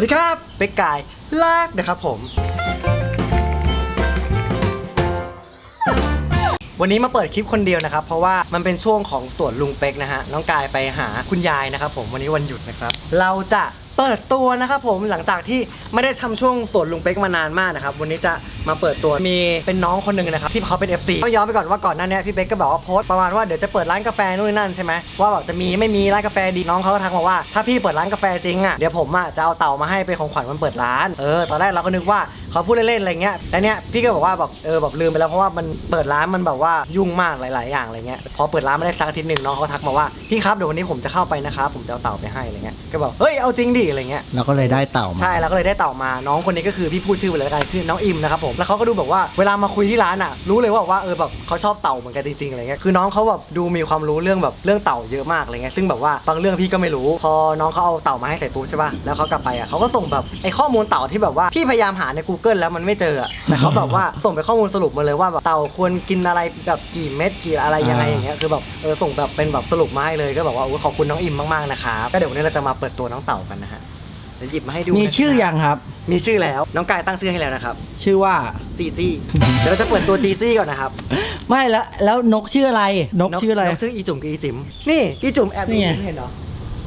วัสดีครับเป็กกายไลฟ์นะครับผม วันนี้มาเปิดคลิปคนเดียวนะครับ เพราะว่ามันเป็นช่วงของสวนลุงเป็กนะฮะน้องกายไปหาคุณยายนะครับผมวันนี้วันหยุดนะครับ เราจะ เปิดตัวนะครับผมหลังจากที่ไม่ได้ทำช่วงสวนลุงเป็กมานานมากนะครับวันนี้จะมาเปิดตัวมีเป็นน้องคนหนึ่งนะครับที่เขาเป็น FC ต้องย้อนไปก่อนว่าก่อนหน้านี้พี่เป็กก็บอกว่าโพสต์ประมาณว่าเดี๋ยวจะเปิดร้านกาแฟนู่นนนั่นใช่ไหมว่าแบบจะมีไม่มีร้านกาแฟดีน้องเขาก็ทักมาว่าถ้าพี่เปิดร้านกาแฟจริงอะเดี๋ยวผมอะจะเอาเต่ามาให้เป็นของขวัญวันเปิดร้านเออตอนแรกเราก็นึกว่า เขาพูดเล่นๆอะไรเงี้ยแล้วเนี้ยพี่ก็บอกว่าแบบเออแบบลืมไปแล้วเพราะว่ามันเปิดร้านมันแบบว่ายุ่งมากหลาย ๆ อย่างอะไรเงี้ยพอเปิดร้านไม่ได้สักอาทิตย์หนึ่งน้องเขาก็ทักมาว่าพี่ครับเดี๋ยววันนี้ผมจะเข้าไปนะครับผมจะเอาเต่าไปให้อะไรเงี้ยก็บอกเฮ้ยเอาจริงดิอะไรเงี้ยเราก็เลยได้เต่ามา ใช่แล้วก็เลยได้เต่ามาน้องคนนี้ก็คือพี่พูดชื่อไปเลยแล้วกันคือน้องอิมนะครับผมแล้วเขาก็ดูแบบว่าเวลามาคุยที่ร้านอะ รู้เลยว่าว่าเออแบบเขาชอบเต่าเหมือนกันจริงๆอะไรเงี้ยคือน้องเขาแบบดูมีความรู้เรื่องแบบเรื่องเต่าเยอะมากอะไรเงี้ยซึ่งแบบว่าบางเรื่องพี่ก็ไม่รู้ พอน้องเขาเอาเต่ามาให้เสร็จปุ๊บใช่ป่ะแล้วเขากลับไปอะเขาก็ส่งแบบไอ้ข้อมูลเต่าที่แบบว่าพี่พยายามหาใน Google แล้วมันไม่เจออะแต่เขาแบบว่าส่งไปข้อมูลสรุปมาเลยว่าแบบเต่าควรกินอะไรแบบกี่เม็ดกี่อะไรยังไงอย่างเงี้ยคือแบบเออส่งแบบเป็นแบบสรุปมาให้เลยก็แบบว่าโอ้ขอบคุณน้องอิมมากๆนะครับก็เดี๋ยววันนี้เราจะมาเปิดตัวน้องเต่ากันนะฮะเดี๋ยวหยิบมาให้ดูมีนะครับชื่อยังครับ มีชื่อแล้วน้องกายตั้งชื่อให้แล้วนะครับชื่อว่าจีจี้เดี๋ยวเราจะเปิดตัวจีจี้ก่อนนะครับไม่แล้วแล้วนกชื่ออะไรนกชื่ออะไรนกชื่ออีจุ่มกับอีจิ๋มนี่อีจุ่มแอบดูนี่ไงเห็นเหรอ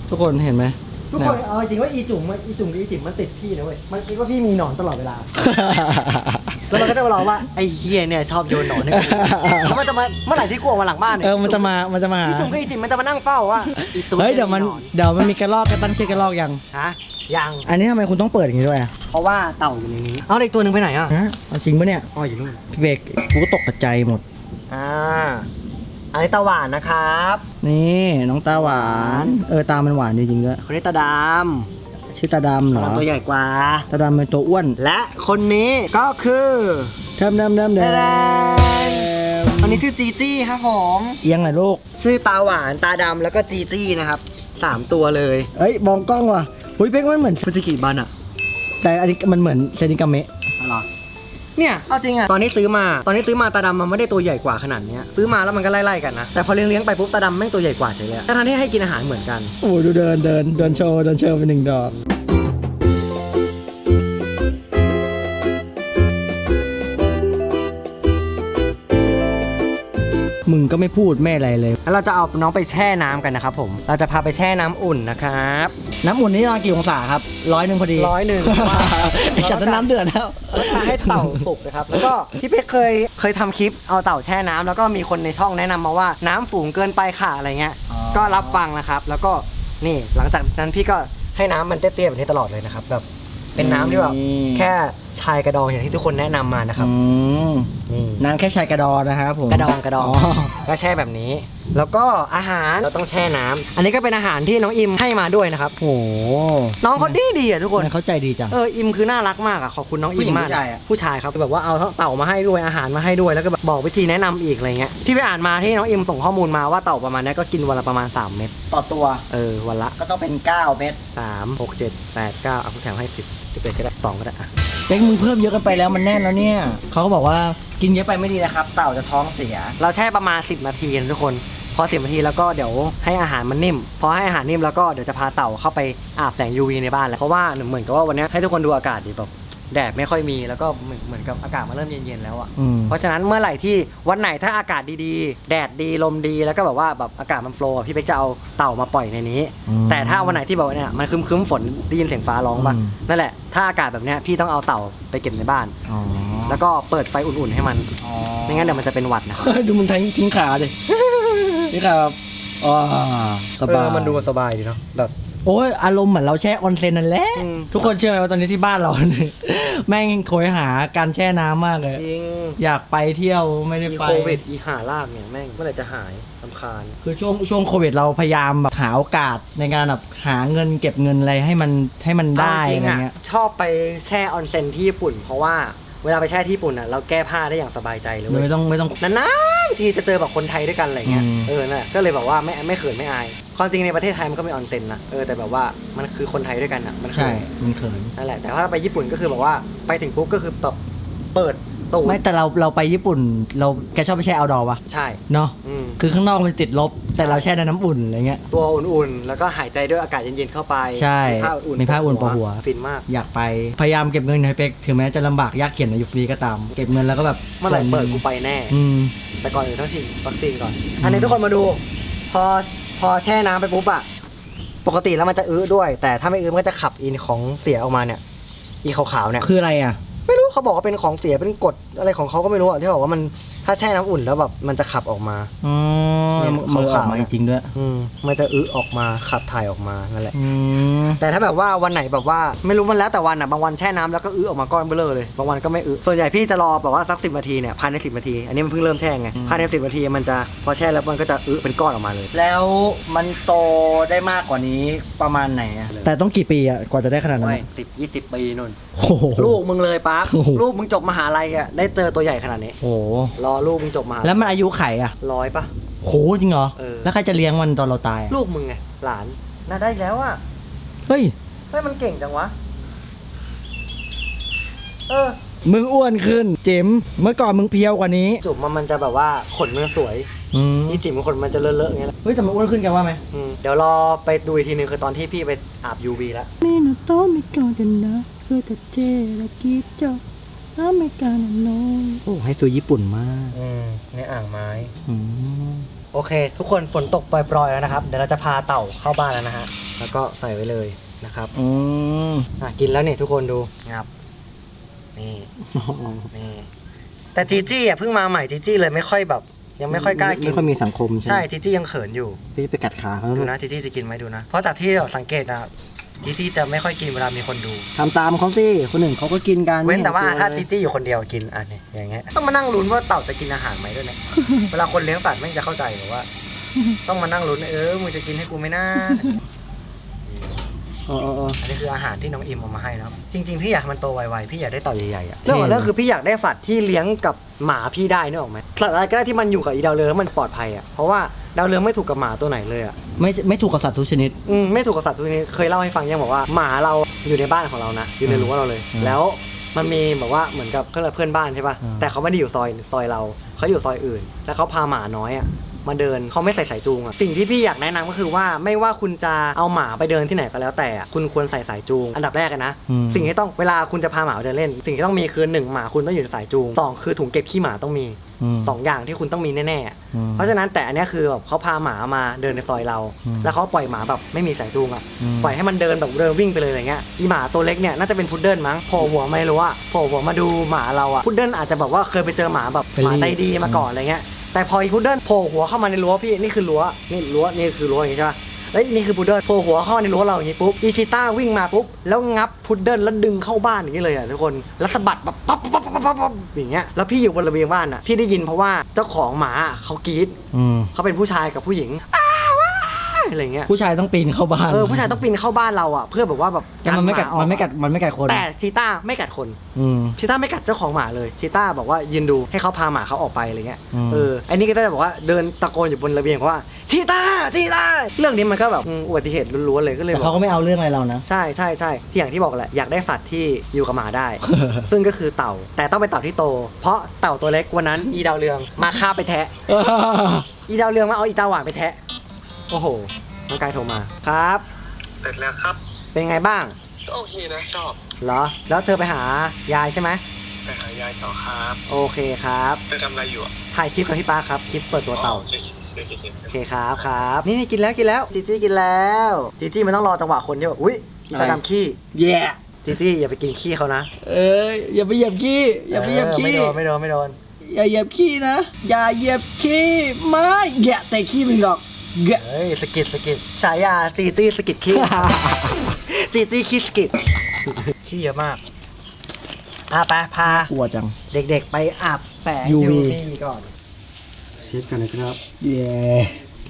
ทุกคนเห็นไหม ทุกคนเอาจริงว่าอีจุ่มมันอีจุ่มกับอีจิ๋มมันติดพี่นะเว้ย มันคิดว่าพี่มีหนอนตลอดเวลา แล้วมันก็จะมาล้อว่าไอ้เฮียเนี่ยชอบโยนหนอนให้กูแล้วมันจะมาเมื่อไหร่ที่กูออกมาหลังบ้านเนี่ยเออมันจะมามันจะมาหาอีจุ่มกับอีจิ๋มมันจะมานั่งเฝ้าว่าอีตุ๊เฮ้ยเดี๋ยวมันหอเดี๋ยวมันมีกระรอกกันตั้งชื่อกระรอกยัง ฮะยังอันนี้ทำไมคุณต้องเปิดอย่างนี้ด้วยอะเพราะว่าเต่าอยู่ในนี้เอาอีกตัวหนึ่งไปไหนอะฮะเอาจริงปะเนี่ยอ๋ออยู่นู่น พี่เบกกูก็ตกใจหมด อ่า อันนี้ตาหวานนะครับนี่น้องตาหวาน เออตามันหวานจริงๆด้วยคนนี้ตาดชื่อตาดำำเหรตาอดำตัวใหญ่กว่า ตาดำเป็นตัวอ้วนและคนนี้ก็คือเทิมเดิมเดิมเดิมตาดำอันนี้ชื่อจีจี้ครับผม เอียงหน่อยลูกชื่อตาหวานตาดำแล้วก็จีจี้นะครับสามตัวเลยเอ้ยมองกล้องว่ะอุ้ยเป๊กมันเหมือน ฟูจิกิบันอะแต่อันนี้มันเหมือนเซนิกาเมะ อะไร เนี่ยเอาจริงอะตอนนี้ซื้อมาตอนนี้ซื้อมาตาดำมันไม่ได้ตัวใหญ่กว่าขนาดเนี้ยซื้อมาแล้วมันก็ไล่ๆกันนะแต่พอเลี้ยงๆไปปุ๊บตาดำไม่งตัวใหญ่กว่าเฉยเลยอะทั้งที่ให้กินอาหารเหมือนกันโอ้ยดูเดินเดินเดินโชว์เดินโชว์เป็นหนึ่งดอก มึงก็ไม่พูดไม่อะไรเลย แล้วเราจะเอาน้องไปแช่น้ำกันนะครับผม เราจะพาไปแช่น้ำอุ่นนะครับ น้ำอุ่นนี่ประมาณกี่องศาครับร้อยหนึ่งพอดีร้อยหนึ่ง ไอ้จัดน้ำเดือดแล้ว แล้วก็ให้เต่าสุกนะครับ แล้วก็พี่เป๊กเคยเคยทำคลิปเอาเต่าแช่น้ำแล้วก็มีคนในช่องแนะนำมาว่าน้ำสูงเกินไปค่ะอะไรเงี้ย อ๋อ ก็รับฟังนะครับ แล้วก็นี่หลังจากนั้นพี่ก็ให้น้ำมันเตี้ยๆแบบนี้ตลอดเลยนะครับแบบเป็นน้ำที่แบบแค่ ชายกระดองอย่างที่ทุกคนแนะนำมานะครับ อืมนี่ น้ำแค่ชายกระดอนนะครับผมกระดองกระดองอ๋อก็แช่แบบนี้ แล้วก็อาหารเราต้องแช่น้ำอันนี้ก็เป็นอาหารที่น้องอิมให้มาด้วยนะครับ โอ้โหน้องเขาดีดีอะทุกคน ทำไมเข้าใจดีจัง เอออิมคือน่ารักมากอะขอบคุณน้องอิมมากผู้หญิงผู้ชายอะ ผู้ชายครับแบบว่าเอาเต่ามาให้ด้วยอาหารมาให้ด้วยแล้วก็แบบบอกวิธีแนะนำอีกอะไรเงี้ยที่ไปอ่านมาที่น้องอิมส่งข้อมูลมาว่าเต่าประมาณเนี้ยก็กินวันละประมาณ 3 เม็ดต่อตัวเออวันละ ก็ต้องเป็น 9 เม็ด3 6 7 8 9เอาผู้แถมให้ 10 11ก็ได้2ก็ได้อะ เต็กมึงเพิ่มเยอะกันไปแล้วมันแน่นแล้วเนี่ยเขาก็บอกว่ากินเยอะไปไม่ดีนะครับ เต่าจะท้องเสีย เราแช่ประมาณ 10 นาทีนะทุกคน พอ 10 นาทีแล้วก็เดี๋ยวให้อาหารมันนิ่ม พอให้อาหารนิ่มแล้วก็เดี๋ยวจะพาเต่าเข้าไปอาบแสง UV ในบ้านแล้วเพราะว่าเหมือนกับว่าวันนี้ให้ทุกคนดูอากาศดีแบบ แดดไม่ค่อยมีแล้วก็เหมือนเหมือนกับอากาศมันเริ่มเย็นๆแล้วอะอืม เพราะฉะนั้นเมื่อไหร่ที่วันไหนถ้าอากาศดีๆ แดดดีลมดีแล้วก็แบบว่าแบบอากาศมันโฟล์พี่เป๊กจะเอาเต่ามาปล่อยในนี้ อืมแต่ถ้าวันไหนที่แบบว่าเนี่ยมันครึ้มๆฝนได้ยินเสียงฟ้าร้องป่ะอืม นั่นแหละถ้าอากาศแบบเนี้ยพี่ต้องเอาเต่าไปเก็บในบ้าน อ๋อแล้วก็เปิดไฟอุ่นๆให้มันอ๋อไม่งั้นเดี๋ยวมันจะเป็นหวัดนะครับดูมันทิ้งทิ้งขาดิทิ้งขาแบบอ๋อสบายมันดูสบายดีเนาะแบบ โอ้ยอารมณ์เหมือนเราแช่ออนเซนนั่นแหละ อืม ทุกคนเชื่อไหมว่าตอนนี้ที่บ้านเรา แม่งโหยหาการแช่น้ำมากเลย จริงอยากไปเที่ยวไม่ได้อีไป โควิดอีหาลากเนี่ยแม่งเมื่อไหร่จะหายลำคาญ คือช่วงช่วงโควิดเราพยายามแบบหาโอกาสในการแบบหาเงินเก็บเงินอะไรให้มันให้มันได้เอาจริอะงไรอะเงี้ย ชอบไปแช่ออนเซ็นที่ญี่ปุ่น เพราะว่าเวลาไปแช่ที่ญี่ปุ่นอะเราแก้ผ้าได้อย่างสบายใจเลยเว้ยไม่ต้องไม่ต้อง นานๆ ทีจะเจอแบบคนไทยด้วยกันอะไรเงี้ย อืม เออนั่นแหละก็เลยแบบว่าไม่ไม่เขินไม่อาย ความจริงในประเทศไทยมันก็มีออนเซ็นนะ เออแต่แบบว่ามันคือคนไทยด้วยกันอะ มันเขิใช่นมันเขิน นั่นแหละ แต่ถ้าไปญี่ปุ่นก็คือแบบว่าไปถึงปุ๊บก็คือแบบเปิดตูดไม่แต่เราเราไปญี่ปุ่น เราแกชอบไปแช่เอาดอวะใช่ เนาะอืม คือข้างนอกมันติดลบ แต่เราแช่ในน้ำอุ่นอะไรเงี้ย ตัวอุ่นๆ แล้วก็หายใจด้วยอากาศเย็นๆ เข้าไปใช่มีผ้าอุ่นมีผ้าอุ่นปะหัว ฟินมาก อยากไปพยายามเก็บเงินให้เป็กถึงแม้จะลำบากยากเข็ญในยุคนี้ก็ตาม เก็บเงินแล้วก็แบบเมื่อไหร่เปิดกูไปแน่ อืม แต่ก่อนอื่นต้องฉีดวัคซีนก่อน อันนี้ทุกคนมาดู พอพอแช่น้ำไปปุ๊บอะปกติแล้วมันจะอื้อด้วย แต่ถ้าไม่อื้อมันก็จะขับอินของเสียออกมาเนี่ย อีขาวๆเนี่ย คืออะไรอะ ไม่รู้ เขาบอกว่าเป็นของเสียเป็นกฎอะไรของเขาก็ไม่รู้อะที่บอกว่ามันถ้าแช่น้ำอุ่นแล้วแบบมันจะขับออกมาอ๋อเนี่ยมือออกขาวๆมาเนี่จยริงๆด้วยอืมมันจะอื้อออกมาขับถ่ายออกมานั่นแหละ อืมแต่ถ้าแบบว่าวันไหนแบบว่าไม่รู้มันแล้วแต่วันอะบางวันแช่น้ำแล้วก็อื้อออกมาก้อนเบลอเลยบางวันก็ไม่อื้อส่วนใหญ่พี่จะรอแบบว่าสักสินาทีเนี่ยภายในสินาที อันนี้มันเพิ่งเริ่มแช่ไงภายในสินาทีมันจะพอแช่แล้วมันก็จะอื้อเป็นก้อนออกมาเลย แล้วมันโตได้มากกว่านี้ประมาณไหนอะแต่ต้องกี่ปีอะกว่าจะได้ขนาดนั้นไม่อะสิบยี่สิบปีนุ่น โอ้โห ลูกมึงเลยปั๊บโอ้ลูกมึงจบมหาลัยอ่ะได้เจอตัวใหญ่ขนาดนี้ โอ้โห รอลูกมึงจบมหา แล้วมันอายุไขอ่ะ ร้อยปะ โหจริงเหรอ เออ แล้วใครจะเลี้ยงมันตอนเราตายอะ ลูกมึงไงหลานน่าได้แล้วอ่ะ เฮ้ย เฮ้ยมันเก่งจังวะเออ มึงอ้วนขึ้น จิ๋มเมื่อก่อนมึงเพียวกว่านี้ จุบมันมันจะแบบว่าขนมันสวย อืม นี่จิ๋มขนมันจะเลอะๆอย่างเงี้ยแหละ เฮ้ยแต่มันอ้วนขึ้นกันว่าไหม อืมเดี๋ยวรอไปดูอีกทีนึงคือตอนที่พี่ไปอาบ UV แล้ว みのとみかんでなふたちらきちょ อเมริกาโน่โอ้ให้ตัวญี่ปุ่นมากอในอ่างไม้โอเค ทุกคนฝนตกปล่อยๆแล้วนะครับ เดี๋ยวเราจะพาเต่าเข้าบ้านแล้วนะฮะ แล้วก็ใส่ไว้เลยนะครับ อืมอะกินแล้วเนี่ยทุกคนดูงับ นี่นี่ แต่จีจี้อะเพิ่งมาใหม่จีจี้เลยไม่ค่อยแบบ ยังไม่ค่อยกล้ากิน ไม่ค่อยมีสังคมใช่จีจี้ยังเขินอยู่ พี่ไปกัดขาเขาดูนะจีจี้จะกินไหมดูนะ เพราะจากที่เราสังเกตนะครับ จีจี้จะไม่ค่อยกินเวลามีคนดู ทำตามเขาสิคนอื่นเขาก็กินกันเว้นแต่ว่าไม่เห็นถ้าตัวเลยจีจี้อยู่คนเดียวกินอะเนี่ยอย่างเงี้ยต้องมานั่งลุ้นว่าเต่าจะกินอาหารไหมด้วยเนี่ย เวลาคนเลี้ยงสัตว์ไม่งจะเข้าใจหรือว่า ต้องมานั่งลุ้นเออมึงจะกินให้กูไหมนะเออเออเอออันนี้คืออาหารที่น้องอิมเอามาให้นะครับ จริง ๆ พี่อยากให้มันโตไวๆ พี่อยากได้เต่าใหญ่ๆอะเรื่องของเรื่องคือพี่อยากได้สัตว์ที่เลี้ยงกับหมาพี่ได้นึกออกไหมสัตว์อะไรก็ได้ที่มันอยู่กับอีดาวเรืองแล้วมันปลอดภัยอะเพราะว่าดาวเรืองไม่ถูกกับหมาตัวไหนเลยอะไม่ไม่ถูกกับสัตว์ทุกชนิด อืมไม่ถูกกับสัตว์ทุกชนิดเคยเล่าให้ฟังยังบอกว่าหมาเราอยู่ในบ้านของเรานะอยู่ในรั้วเราเลย อืมแล้วมันมีแบบว่าเหมือนกับเพื่อนเพื่อนบ้านใช่ป่ะอืม แต่เขาไม่ได้อยู่ซอยซอยเราเขาอยู่ซอยอื่น แล้วเขาพาหมาน้อยอะ มาเดินเขาไม่ใส่สายจูงอะสิ่งที่พี่อยากแนะนำก็คือว่าไม่ว่าคุณจะเอาหมาไปเดินที่ไหนก็แล้วแต่อะคุณควรใส่สายจูง อันดับแรกอะนะอืมสิ่งที่ต้องเวลาคุณจะพาหมาไปเดินเล่น สิ่งที่ต้องมีคือหนึ่งหมาคุณต้องอยู่ในสายจูงสองคือถุงเก็บขี้หมาต้องมีมสองอย่างที่คุณต้องมีแน่ๆอะอืมเพราะฉะนั้นแต่อันเนี้ยคือแบบเขาพาหมามาเดินในซอยเราอืมแล้วเขาปล่อยหมาแบบไม่มีสายจูงอะอืมปล่อยให้มันเดินแบบเดินวิ่งไปเลยอะไรเงี้ย อีหมาตัวเล็กเนี่ยน่าจะเป็นพุดเดิ้ลมั้งโผล่หัวไม่รู้อะโผล่หัวมาดูหมาเราอะพุดเดิ้ลอาจจะแบบว่าเคยไปเจอหมาแบบเป็นหมาใจดีอืมมาก่อนอะไรเงี้ย แต่พออีพุดเดิ้ลโผล่หัวเข้ามาในรั้วพี่นี่คือรั้วนี่รั้วนี่คือรั้วอย่างงี้ใช่ปะแล้วนี่คือพุดเดิ้ลโผล่หัวเข้ามาในรั้วเราอย่างงี้ปุ๊บอีชิต้าวิ่งมาปุ๊บแล้วงับพุดเดิ้ลแล้วดึงเข้าบ้านอย่างงี้เลยอะทุกคนแล้วสะบัดแบบปั๊บปั๊บปั๊บปั๊บปั๊บปั๊บอย่างเงี้ยแล้วพี่อยู่บนระเบียงบ้านอะพี่ได้ยินเพราะว่าเจ้าของหมาเขากรีดอืมเขาเป็นผู้ชายกับผู้หญิง อ้าวว้ายอะไรเงี้ยผู้ชายต้องปีนเข้าบ้านเออผู้ชายต้องปีนเข้าบ้านเราอะเพื่อแบบว่าแบบแต่มันไม่กัดหาออมันไม่กัดมันไม่กัดคนแต่ชีต้าไม่กัดคนอืมชีต้าไม่กัดเจ้าของหมาเลยชีต้าบอกว่ายืนดูให้เขาพาหมาเขาออกไปอะไรเงี้ยอืมเอออันนี้ก็ได้บอกว่าเดินตะโกนอยู่บนระเบียงว่าชีต้าชีต้าเรื่องนี้มันก็แบบอืมอุบัติเหตุล้วนๆเลยก็เลยแต่บอเขากก็ไม่เอาเรื่องอะไรเรานะใช่ใช่ใช่ที่อย่างที่บอกแหละอยากได้สัตว์ที่อยู่กับหมาได้ ซึ่งก็คือเต่าแต่ต้องเป็นเต่าที่โต เพราะเต่าตัวเล็กวันนั้นอีดาวเรืองมาฆ่าไปแทะอีดาวเรืองมาเอาอีตาหวานไปแทะ โอ้โห น้องกายโทรมา ครับ เสร็จแล้วครับเป็นไงบ้าง ก็โอเคนะชอบเหรอ แล้วเธอไปหายายใช่ไหม ไปหายายต่อครับโอเคครับ จะทำอะไรอยู่อะถ่ายคลิปกับพี่ป้าครับ คลิปเปิดตัวเต่าอ๋อเฉยๆเฉยๆเฉยโอเคครับครับ นี่นี่กินแล้วกินแล้ว จีจี้กินแล้ว จีจี้มันต้องรอจังหวะคนที่แบบ อุ๊ยอีตาอะไรดำขี้ แย่จีจี้อย่าไปกินขี้เขานะเอ้ยอย่าไปเหยียบขี้อย่าไปเหยียบเออขี้ไม่โดนไม่โดนไม่โดน อย่าเหยียบขี้นะ อย่าเหยียบขี้ไม่แกะแต่ขี้มึงหรอก แกะเฮ้ยสะกิดสะกิดฉายาจีจี้สะกิดขี้ จีจี้ขี้สะกิดขี้เยอะมากอะไปพา กลัวจัง เด็กๆไปอาบแสง UV UV ก่อน เช็ดกันนะครับ เย้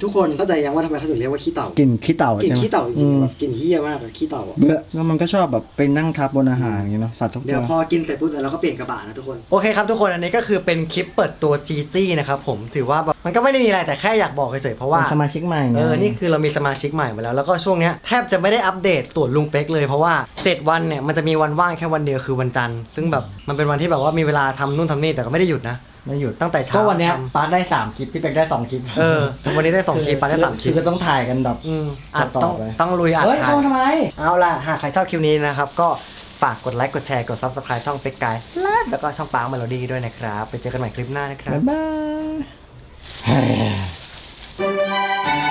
ทุกคนเข้าใจยังว่าทำไมเขาถึงเรียกว่าขี้เต่ากลิ่นขี้เต่ากลิ่นใช่ไหมขี้เต่าจริงอืๆมแบบกลิ่นเหี้ยมากอะขี้เต่าอะเบื่อแล้วมันก็ชอบแบบไปนั่งทับบนอาหารอย่างเงี้ยเนาะสัตว์ทุกเดี๋ตัยวว พอกินเสร็จปุ๊บเดี๋ยวเราก็เปลี่ยนกระบะนะทุกคน โอเคครับทุกคนอันนี้ก็คือเป็นคลิปเปิดตัวจีจี้นะครับผมถือว่าแบบมันก็ไม่ได้มีอะไรแต่แค่อยากบอกเฉยๆเพราะว่าเป็นสมาชิกใหม่ไง เออนี่คือเรามีสมาชิกใหม่มาแล้ว แล้วก็ช่วงเนี้ยแทบจะไม่ได้อัปเดตส่วนลุงเป๊กเลยเพราะว่า 7 วันเนี่ยมันจะมีวันว่างแค่วันเดียวคือวันจันทร์ซึ่งแบบมันเป็นวันที่แบบว่ามีเวลาทำนู่นทำนี่แต่ก็ไม่ได้หยุดนะ ไม่หยุดตั้งแต่เช้าก็วันเนี้ยทำ ปาร์ทได้สามคลิปพี่เป็กได้สองคลิปเออวันนี้ได้สองคลิปปาได้สามคลิปอก็ต้องถ่ายกันแบบอืมอัดต่อต้องไปต้องลุยอัดเฮ้ยถ่าเข้ายทำไม เอาล่ะ หากใครชอบคลิปนี้นะครับ ก็ฝากกดไลค์ กดแชร์ กด subscribe ช่องเป็กไกด์แล้วก็ช่องปาร์คเมโลดี้ด้วยนะครับ ไปเจอกันใหม่คลิปหน้านะครับ บ๊ายบาย